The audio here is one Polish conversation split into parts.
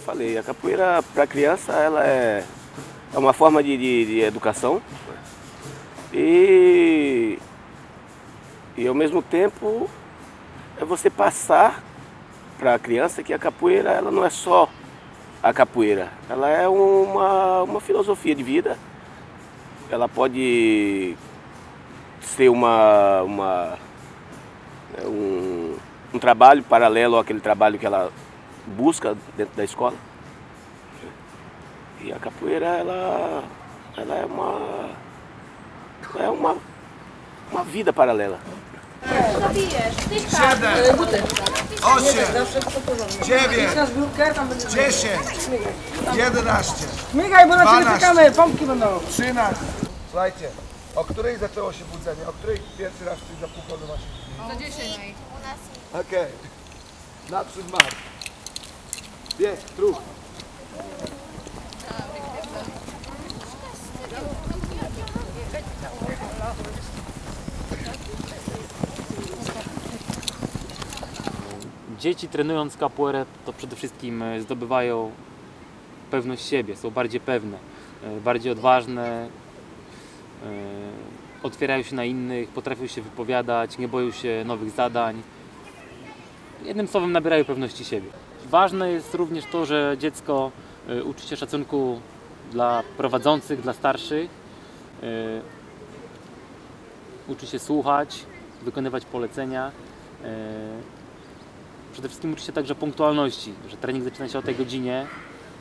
eu falei, a capoeira para criança ela é, é uma forma de, de, de educação e, e ao mesmo tempo é você passar para a criança que a capoeira ela não é só a capoeira, ela é uma, uma filosofia de vida. Ela pode ser uma, uma é um, um trabalho paralelo àquele trabalho que ela busca dentro da escola. E a capoeira, ela, ela é uma. É uma, uma vida paralela. Słuchajcie, o której zaczęło się budzenie? O której pierwszy raz ktoś zapukał do waszych drzwi? O 10. U nas. Okej. Okay. Naprzód marsz. Bieg, trup. Dzieci trenując capoeirę to przede wszystkim e, zdobywają pewność siebie, są bardziej pewne, e, bardziej odważne, e, otwierają się na innych, potrafią się wypowiadać, nie boją się nowych zadań. Jednym słowem nabierają pewności siebie. Ważne jest również to, że dziecko e, uczy się szacunku dla prowadzących, dla starszych, e, uczy się słuchać, wykonywać polecenia. e, Przede wszystkim uczy się także punktualności, że trening zaczyna się o tej godzinie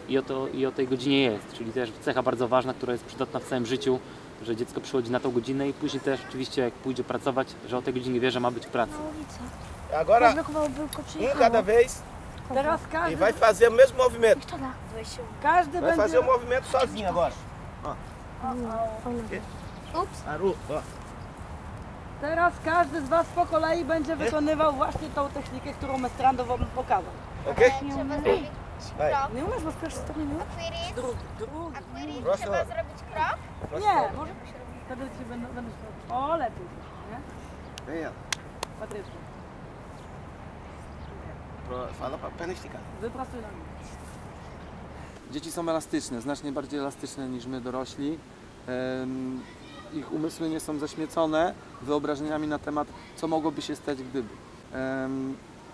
i o, to, i o tej godzinie jest, czyli też cecha bardzo ważna, która jest przydatna w całym życiu, że dziecko przychodzi na tą godzinę i później też oczywiście jak pójdzie pracować, że o tej godzinie wie, że ma być w pracy. Agora, um cada vez e vai fazer o mesmo movimento. Vai fazer o movimento sozinho agora. Ó. Aru, ó. Teraz każdy z was po kolei będzie wykonywał właśnie tą technikę, którą Mestrando wam pokazał. Ok? Trzeba zrobić Daj. krok. Nie umiesz, bo w pierwszej stronie nie Aquarius. Drugi, drugi. Aquarius. Proszę Trzeba zrobić krok. Nie, może wtedy ci będą, się... O, lepiej, nie? Patryczku, Fala wypracuj na. Dzieci są elastyczne, znacznie bardziej elastyczne niż my dorośli. Ich umysły nie są zaśmiecone wyobrażeniami na temat, co mogłoby się stać gdyby.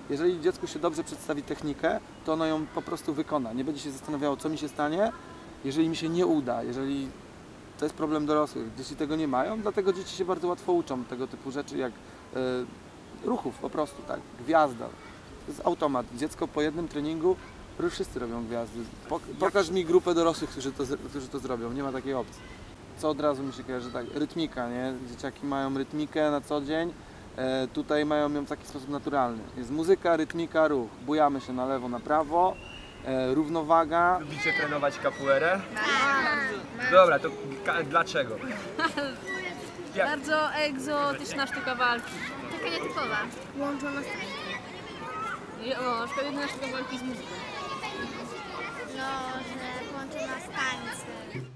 Jeżeli dziecku się dobrze przedstawi technikę, to ono ją po prostu wykona. Nie będzie się zastanawiało, co mi się stanie, jeżeli mi się nie uda, jeżeli to jest problem dorosłych. Dzieci tego nie mają, dlatego dzieci się bardzo łatwo uczą tego typu rzeczy, jak e, ruchów po prostu, tak, gwiazda. To jest automat. Dziecko po jednym treningu już wszyscy robią gwiazdy. Pok- pokaż mi grupę dorosłych, którzy to, którzy to zrobią. Nie ma takiej opcji. Co od razu mi się kojarzy, tak, rytmika, nie? Dzieciaki mają rytmikę na co dzień. E, tutaj mają ją w taki sposób naturalny. Jest muzyka, rytmika, ruch. Bujamy się na lewo, na prawo. E, równowaga. Lubicie trenować capoeirę? Dobra, to dlaczego? Jak? Bardzo egzotyczna sztuka walki. Taka nietypowa. Łączona z tańcem. I- O, na przykład jedyna sztuka walki z muzyką. No, że połączona z tańcem.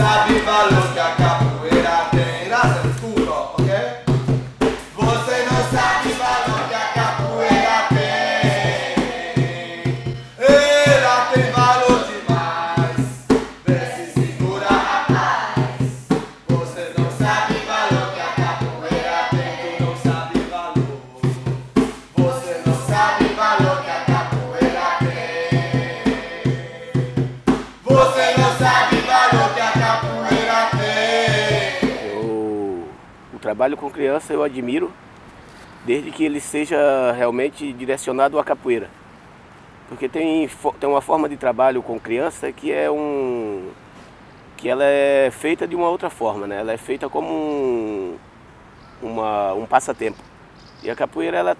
Sabe criança eu admiro desde que ele seja realmente direcionado à capoeira. Porque tem, tem uma forma de trabalho com criança que é um. que ela é feita de uma outra forma, né? Ela é feita como um, uma, um passatempo. E a capoeira ela,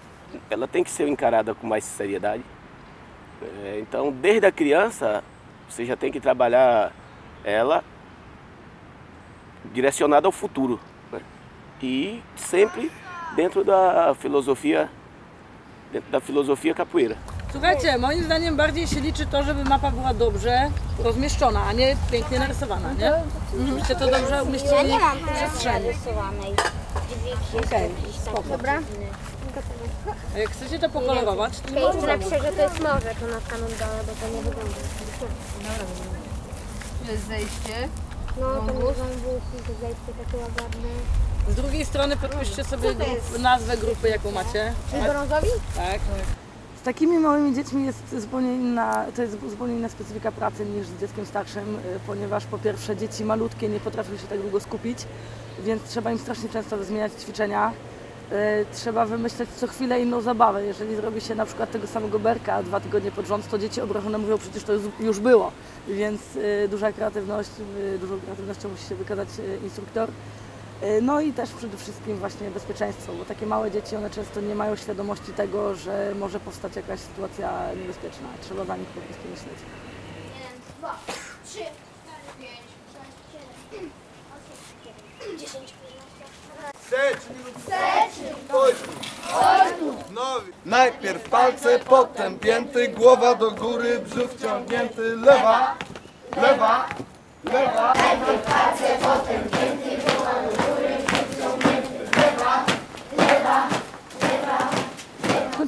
ela tem que ser encarada com mais seriedade. É, então, desde a criança, você já tem que trabalhar ela direcionada ao futuro. E sempre dentro da filosofia, dentro da filosofia capoeira. Słuchajcie, moim zdaniem bardziej się liczy to, żeby mapa była dobrze rozmieszczona, a nie pięknie narysowana, nie? Żebyście to dobrze umieścili w przestrzeni. rysowanej. Okej, spoko. Dobra. A jak chcecie to pokolorować, to nie można napiszę, że to jest morze, to na kanon dole, bo to nie wygląda. To jest zejście. No, to nie wąwózki, to zejście takie łagodne. Z drugiej strony podpiszcie sobie grup, nazwę grupy, jaką macie. Czyli brązowi? Tak. Z takimi małymi dziećmi jest zupełnie inna, to jest zupełnie inna specyfika pracy niż z dzieckiem starszym, y, ponieważ po pierwsze dzieci malutkie nie potrafią się tak długo skupić, więc trzeba im strasznie często zmieniać ćwiczenia. Y, Trzeba wymyśleć co chwilę inną zabawę. Jeżeli zrobi się na przykład tego samego berka dwa tygodnie pod rząd, to dzieci obrażone mówią, przecież to już- już było. Więc y, duża kreatywność, dużą kreatywnością musi się wykazać instruktor. Y, No i też przede wszystkim właśnie bezpieczeństwo, bo takie małe dzieci, one często nie mają świadomości tego, że może powstać jakaś sytuacja niebezpieczna. Trzeba za nich po prostu myśleć. Dwa, trzy, cztery, pięć, sześć, siedem, osiem, dziesięć, Nowi. Najpierw palce, potem pięty, głowa do góry, brzuch wciągnięty, lewa, lewa, lewa.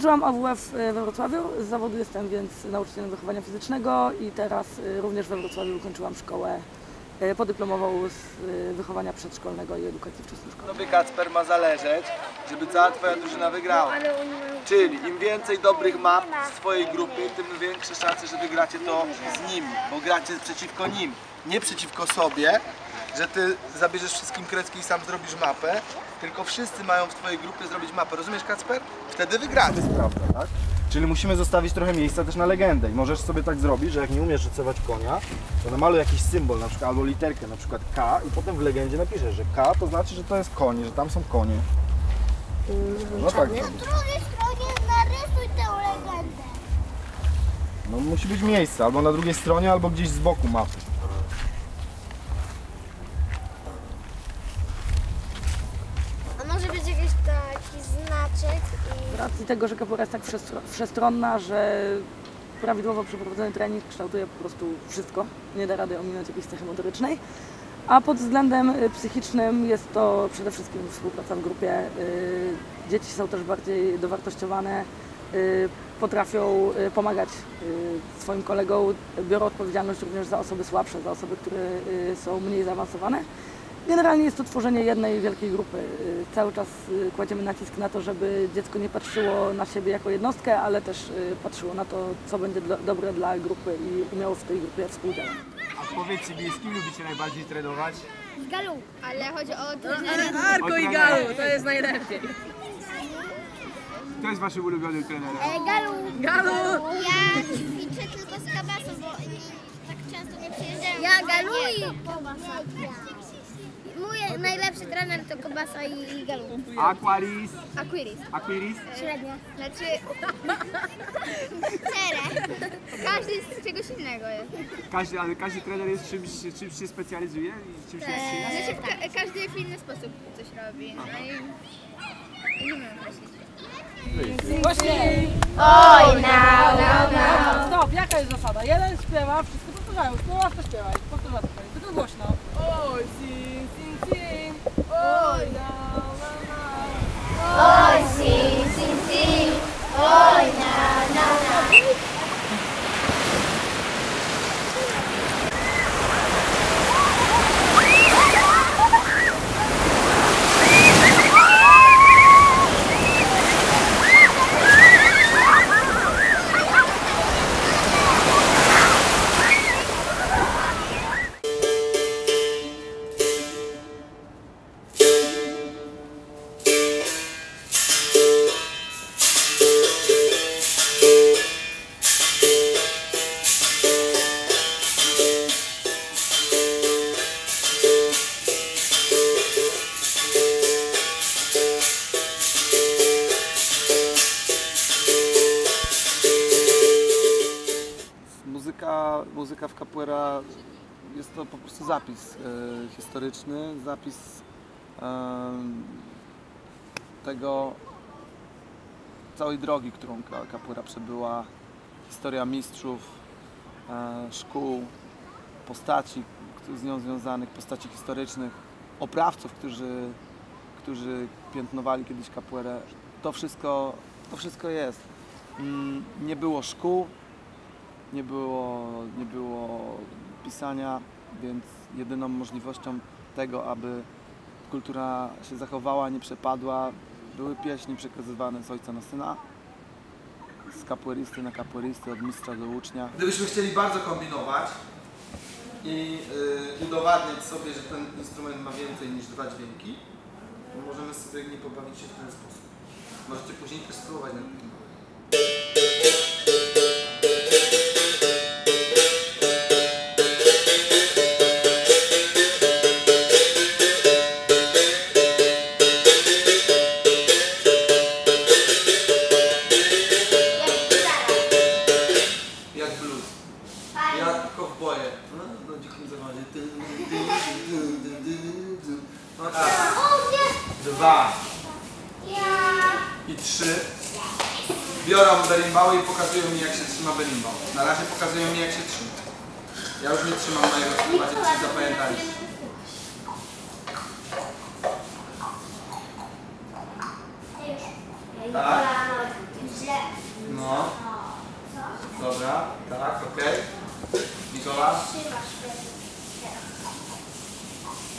Skończyłam AWF we Wrocławiu, z zawodu jestem więc nauczycielem wychowania fizycznego i teraz y, również we Wrocławiu ukończyłam szkołę y, podyplomową z wychowania przedszkolnego i edukacji wczesnoszkolnej. Tobie Kacper ma zależeć, żeby cała twoja drużyna wygrała. Czyli im więcej dobrych map z twojej grupy, tym większe szanse, że wygracie to z nimi, bo gracie przeciwko nim, nie przeciwko sobie, że ty zabierzesz wszystkim kredki i sam zrobisz mapę, tylko wszyscy mają w twojej grupie zrobić mapę. Rozumiesz Kacper? Wtedy wygracie. prawda, tak? Czyli musimy zostawić trochę miejsca też na legendę i możesz sobie tak zrobić, że jak nie umiesz rysować konia, to namaluj jakiś symbol, na przykład albo literkę, na przykład K i potem w legendzie napiszesz, że K to znaczy, że to jest koń, że tam są konie. No tak, zrobić. drugiej stronie narysuj tę legendę. no musi być miejsce, albo na drugiej stronie, albo gdzieś z boku mapy. Z racji tego, że kapura jest tak wszestronna, że prawidłowo przeprowadzony trening kształtuje po prostu wszystko. Nie da rady ominąć jakiejś cechy motorycznej. A pod względem y, psychicznym jest to przede wszystkim współpraca w grupie. Y, Dzieci są też bardziej dowartościowane, y, potrafią pomagać swoim kolegom, biorą odpowiedzialność również za osoby słabsze, za osoby, które są mniej zaawansowane. Generalnie jest to tworzenie jednej wielkiej grupy. Y, Cały czas y, kładziemy nacisk na to, żeby dziecko nie patrzyło na siebie jako jednostkę, ale też y, patrzyło na to, co będzie dobre dla grupy i umiało w tej grupie współdziałać. A powiedzcie mi, z kim lubicie najbardziej trenować? z galu. Ale chodzi o trenera. Arko i Galu, to jest najlepiej. Kto jest waszym ulubionym trenerem? E, galu. Galu! Ja ćwiczę tylko z kabasą, bo tak często nie przyjeżdżają. Ja galu i Mój najlepszy trener to Kobasa i, i Galu. Aquaris, Aquiris. Aquiris. Średnia. Znaczy... Czere. Każdy z czegoś innego jest. Każdy, ale każdy trener jest czymś, czymś się specjalizuje i czymś jest Znaczy w ka- każdy w inny sposób coś robi. No i... Nie wiem. Właśnie! Oj, now, now, now. Stop, jaka jest zasada? Jeden śpiewa, wszyscy powtarzają. Śpiewasz, to śpiewaj. Powtarzasz to tylko głośno. Oj, sing, sing. Oj, no, no, no. Oj, capoeira jest to po prostu zapis e, historyczny, zapis tego całej drogi, którą capoeira przebyła, historia mistrzów, e, szkół, postaci z nią związanych, postaci historycznych, oprawców, którzy, którzy piętnowali kiedyś capoeirę. To wszystko, to wszystko jest. Mm, Nie było szkół, nie było, nie było pisania, więc jedyną możliwością tego, aby kultura się zachowała, nie przepadła, były pieśni przekazywane z ojca na syna, z kapueristy na kapueristy, od mistrza do ucznia. Gdybyśmy chcieli bardzo kombinować i y, udowadniać sobie, że ten instrument ma więcej niż dwa dźwięki, możemy sobie nie pobawić się w ten sposób. Możecie później też spróbować na tym. Pokazują mi jak się trzyma. Ja już nie trzymam mojego chyba ci zapamiętaliście. Tak? No. Dobra, tak, okej. Nikola?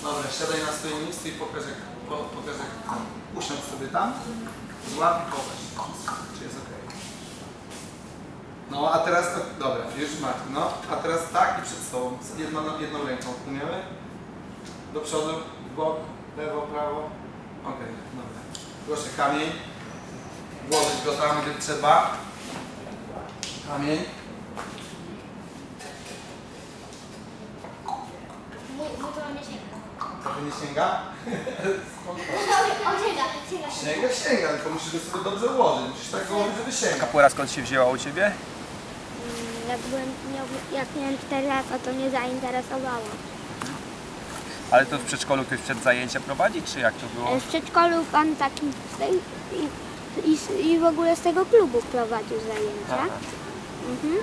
Dobra, siadaj na swoje miejsce i pokaż jak, po, pokaż jak tam. Usiądź sobie tam, złap i pokaż, czy jest okej. No, a teraz, dobra, już masz, no, a teraz tak i przed sobą, z jedną, jedną ręką, umiemy? Do przodu, w bok, lewo, prawo, okej, dobra. Proszę, kamień, włożyć go tam, gdzie trzeba. Kamień. Trochę nie sięga? Sięga, sięga, tylko musisz go sobie dobrze ułożyć. Musisz tak go ułożyć, żeby sięgał. Kapuera skąd się wzięła u Ciebie? Jak, byłem, miał, jak miałem 4 lata, to mnie zainteresowało. Ale to w przedszkolu ktoś przed zajęcia prowadzi, czy jak to było? E, W przedszkolu pan taki z tej, i, i, i w ogóle z tego klubu prowadził zajęcia. Mhm.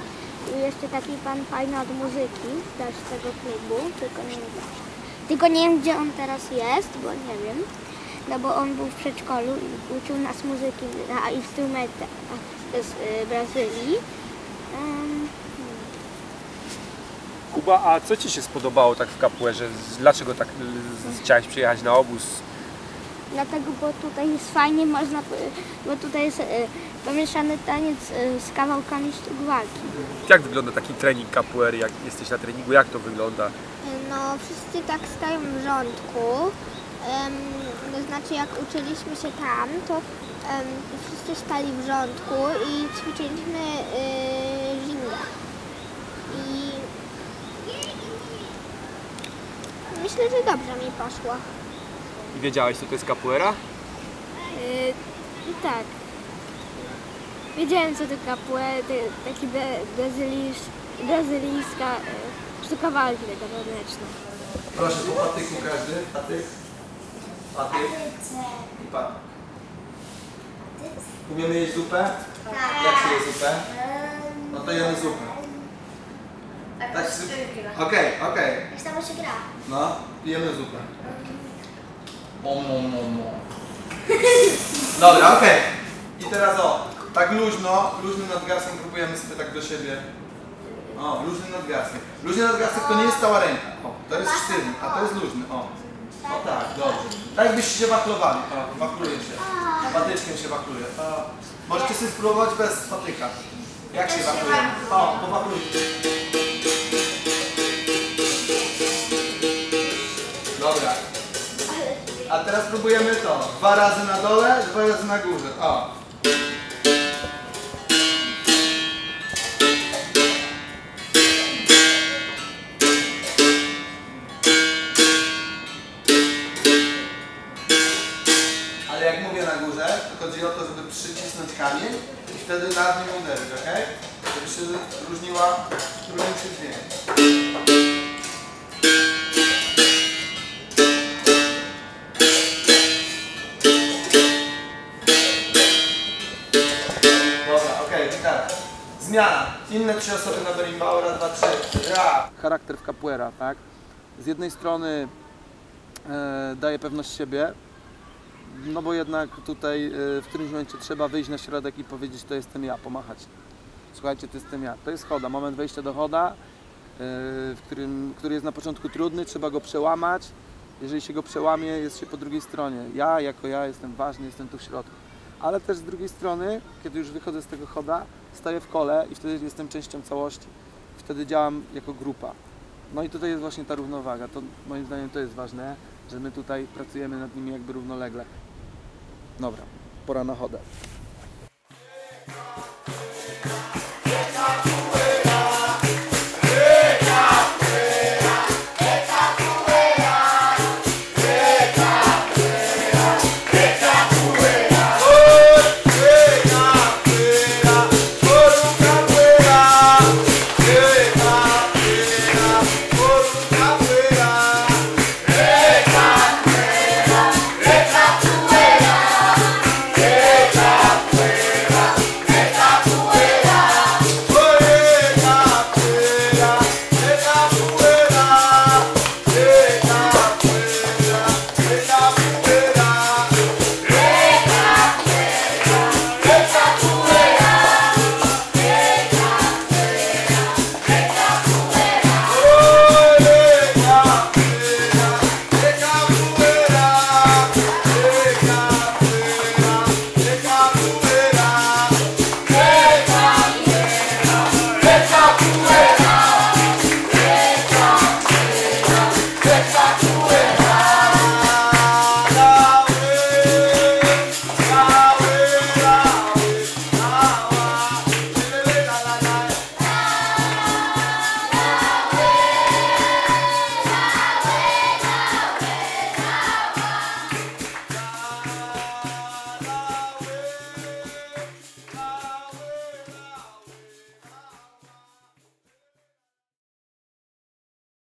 I jeszcze taki pan fajny od muzyki, też z tego klubu, tylko nie wiem, tylko nie wiem gdzie on teraz jest, bo nie wiem. No bo on był w przedszkolu i uczył nas muzyki na instrumentach z y, Brazylii. Em, Kuba, a co Ci się spodobało tak w kapuerze? Dlaczego tak chciałeś przyjechać na obóz? Dlatego, bo tutaj jest fajnie, można, bo tutaj jest y, pomieszany taniec y, z kawałkami sztuk walki. Jak wygląda taki trening kapuery? Jak jesteś na treningu, jak to wygląda? No, wszyscy tak stają w rządku. To znaczy, jak uczyliśmy się tam, to wszyscy stali w rządku i ćwiczyliśmy y, żingę. I myślę, że dobrze mi poszło. I wiedziałeś, co to jest kapuera? Y, tak. Wiedziałem, co to capoeira, taki brazylijska y, sztuka walki taka taneczna. Proszę, po patyku każdy. Patyk. Patyk. I patyk. Umiemy jeść zupę? Jak się je zupę? No to jemy zupę. Tak się... Okej, okej. Jak tam się gra? No, jemy zupę. Om, om, om, om. Dobra, okej. I teraz o, tak luźno, luźnym nadgarstkiem próbujemy sobie tak do siebie. O, luźny nadgarstek. Luźny nadgarstek to nie jest cała ręka. O, to jest sztywny, a to jest luźny. O. O tak, dobrze. Tak jakbyście się waklowali. O, wakluje się. Patyczkiem się wakluje. O. Możecie sobie spróbować bez patyka. Jak się wakluje? O, powaklujcie. Teraz próbujemy to. Dwa razy na dole, dwa razy na górze. O. Ale jak mówię na górze, to chodzi o to, żeby przycisnąć kamień i wtedy nad nim uderzyć, ok? żeby się różniła, różnił się dźwięk. Gitara. Zmiana. Inne trzy osoby na berimbau, raz, dwa, trzy. Ra. charakter w capoeira, tak? Z jednej strony e, daje pewność siebie, no bo jednak tutaj e, w którymś momencie trzeba wyjść na środek i powiedzieć to jestem ja, pomachać. Słuchajcie, to jestem ja. To jest choda, moment wejścia do choda, e, w którym, który jest na początku trudny, trzeba go przełamać. Jeżeli się go przełamie, jest się po drugiej stronie. Ja jako ja jestem ważny, jestem tu w środku. Ale też z drugiej strony, kiedy już wychodzę z tego choda, staję w kole i wtedy jestem częścią całości. Wtedy działam jako grupa. No i tutaj jest właśnie ta równowaga. To moim zdaniem to jest ważne, że my tutaj pracujemy nad nimi jakby równolegle. Dobra, pora na chodę.